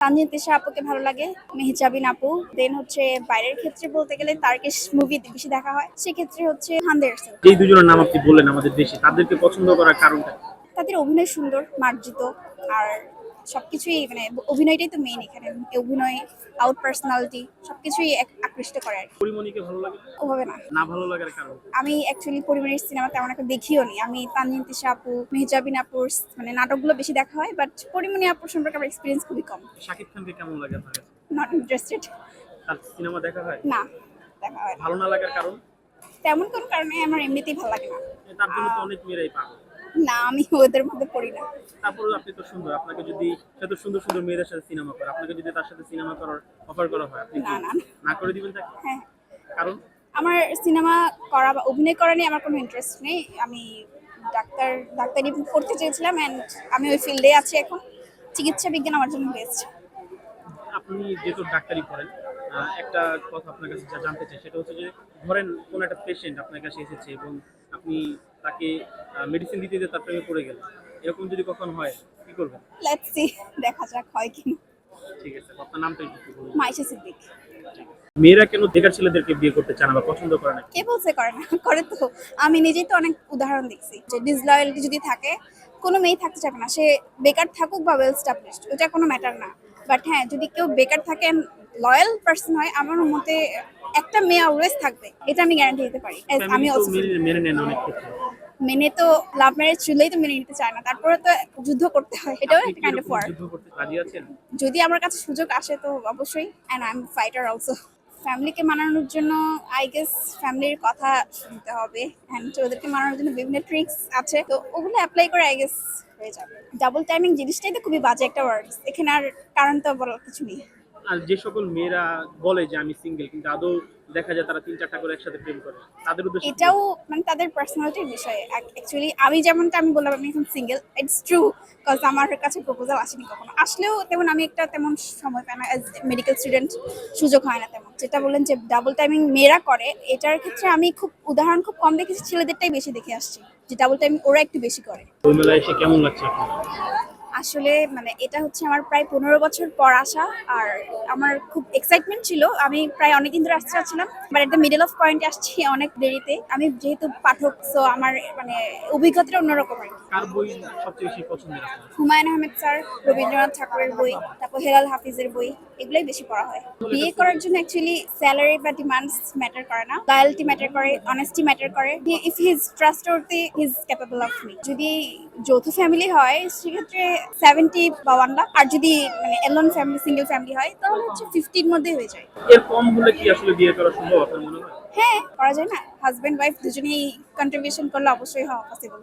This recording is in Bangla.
তানজিন তিশা আপুকে ভালো লাগে মেহজাবিন আপু। দেন হচ্ছে বাইরের ক্ষেত্রে বলতে গেলে তারকেশ মুভি বেশি দেখা হয়। সেক্ষেত্রে হচ্ছে হান্দের এই দুজনের নাম আপনি বললেন আমাদের দেশে তাদেরকে পছন্দ করার কারণটা তাদের অভিনয় সুন্দর মার্জিত আর সবকিছুই মানে অভিনয়টাই তো মেইন এখানে। অভিনয় আউট পার্সোনালিটি সবকিছুই আকৃষ্ট করে আর। পরিমণিকে ভালো লাগে? ওভাবে না। না ভালো লাগার কারণ? আমি অ্যাকচুয়ালি পরিবারের সিনেমা তেমন একটা দেখিও নি। আমি তানজিন তিশা আপু মেহজাবিন আপুর মানে নাটকগুলো বেশি দেখা হয় বাট পরিমণি আপুর সম্পর্কে আমার এক্সপিরিয়েন্স খুবই কম। শাকিব খানকে কেমন লাগে আপনার নট ইন্টারেস্টেড তার সিনেমা দেখা হয়? না দেখা হয় ভালো না লাগার কারণ? তেমন কোনো কারণে আমার এমনিতেই ভালো লাগে না। তার জন্য তো অনেক মেয়েরাই পাগল। না আমি ওদের মধ্যে পড়ি না। তারপরে আপনি তো সুন্দর আপনাকে যদি এত সুন্দর সুন্দর মেয়েদের সাথে সিনেমা করে আপনাকে যদি তার সাথে সিনেমা করার অফার করা হয় আপনি না, না, না। করে দিবেন তাকে? হ্যাঁ। কারণ? আমার সিনেমা করা বা অভিনয় করা নিয়ে আমার কোনো ইন্টারেস্ট নেই। আমি ডাক্তার ডাক্তারি করতে চেয়েছিলাম অ্যান্ড আমি ওই ফিল্ডে আছি এখন। চিকিৎসা বিজ্ঞান আমার জন্য বেস্ট আপনি যেহেতু ডাক্তারি করেন একটা কথা আপনার কাছে যা জানতে চাই সেটা হচ্ছে যে ধরেন কোন একটা পেশেন্ট আপনার কাছে এসেছে এবং আপনি তাকে মেডিসিন দিতে দিতে তার প্রেমে পড়ে গেলেন এরকম যদি কখন হয় কি করবেন লেটস সি দেখা যাক হয় কিনা ঠিক আছে আপনার নামটা একটু বলুন। মাইশা সিদ্দিক। মেয়েরা কেন বেকার ছেলেদেরকে বিয়ে করতে চান না বা পছন্দ করে না? কে বলছে করে না? করে তো। আমি নিজেই তো অনেক উদাহরণ দেখছি যে ডিসলয়ালিটি যদি থাকে কোনো মেয়ে থাকতে চাবে না। সে বেকার থাকুক বা ওয়েল স্টাবলিশড ওটা কোনো ম্যাটার না। বাট হ্যাঁ যদি কেউ বেকার থাকে লয়াল পার্সন হয় আমার মতে একটা মেয়ে অলওয়েজ থাকবে এটা আমি গ্যারান্টি দিতে পারি আমি মেনে নেন অনেক তো লাভ ম্যারেজ চুলেই তো মেনে নিতে চায় না তারপরে তো যুদ্ধ করতে হয় এটাও একটা কাইন্ড অফ ওয়ার যুদ্ধ করতে রাজি আছেন? যদি আমার কাছে সুযোগ আসে তো অবশ্যই and I am fighter also ফ্যামিলিকে মানানোর জন্য আই গেস ফ্যামিলির কথা শুনতে হবে অ্যান্ড ওদেরকে মানানোর জন্য বিভিন্ন ট্রিক্স আছে তো ওগুলো অ্যাপ্লাই করে আই গেস হয়ে যাবে। ডাবল টাইমিং জিনিসটাই তো খুবই বাজে একটা ওয়ার্ড এখানে আর কারণ তো বলার কিছু নেই। আর যে সকল মেয়েরা বলে যে আমি সিঙ্গেল কিন্তু আদৌ দেখা যায় তারা তিন চারটা করে একসাথে প্রেম করে। তাদের উদ্দেশ্যে এটাও মানে তাদের পার্সোনালিটির বিষয়। অ্যাকচুয়ালি আমি যেমনটা আমি বললাম আমি এখন সিঙ্গেল ইটস ট্রু কজ আমার কাছে প্রপোজাল আসেনি কখনো। আসলেও তেমন আমি একটা তেমন সময় পাই না অ্যাজ মেডিকেল স্টুডেন্ট সুযোগ হয় না তেমন। যেটা বললেন যে ডাবল টাইমিং মেয়েরা করে এটার ক্ষেত্রে আমি খুব উদাহরণ খুব কম দেখেছি ছেলেদেরটাই বেশি দেখে আসছি। যে ডাবল টাইমিং ওরা একটু বেশি করে। বই এসে কেমন লাগছে আপনার? আসলে মানে এটা হচ্ছে আমার প্রায় পনেরো বছর পর আসা আর আমার খুব এক্সাইটমেন্ট ছিল। আমি প্রায় অনেকদিন ধরে আসতে চাচ্ছিলাম but at the middle of পয়েন্টে আসছি অনেক দেরিতে। আমি যেহেতু পাঠক সো আমার মানে অভিজ্ঞতাটা অন্যরকম আর কার বই সবচেয়ে বেশি পছন্দের হুমায়ুন আহমেদ স্যার রবীন্দ্রনাথ ঠাকুরের বই তারপর হেলাল হাফিজের বই এগুলোই বেশি পড়া হয়। বিয়ে করার জন্য অ্যাকচুয়ালি স্যালারি বা ডিমান্ডস ম্যাটার করে না। লয়ালিটি ম্যাটার করে অনেস্টি ম্যাটার করে। If he is trustworthy he is capable of me যদি যৌথ ফ্যামিলি হয় সেক্ষেত্রে সেভেন্টি বা ওয়ান লাখ আর যদি মানে এলন ফ্যামিলি সিঙ্গেল ফ্যামিলি হয় তাহলে হচ্ছে ফিফটির মধ্যে হয়ে যায়। এর কম হলে কি আসলে বিয়ে করা সম্ভব আপনার মনে হয়? হ্যাঁ করা যায় না। হাজব্যান্ড ওয়াইফ দুজনেই কন্ট্রিবিউশন করলে অবশ্যই হওয়া পসিবল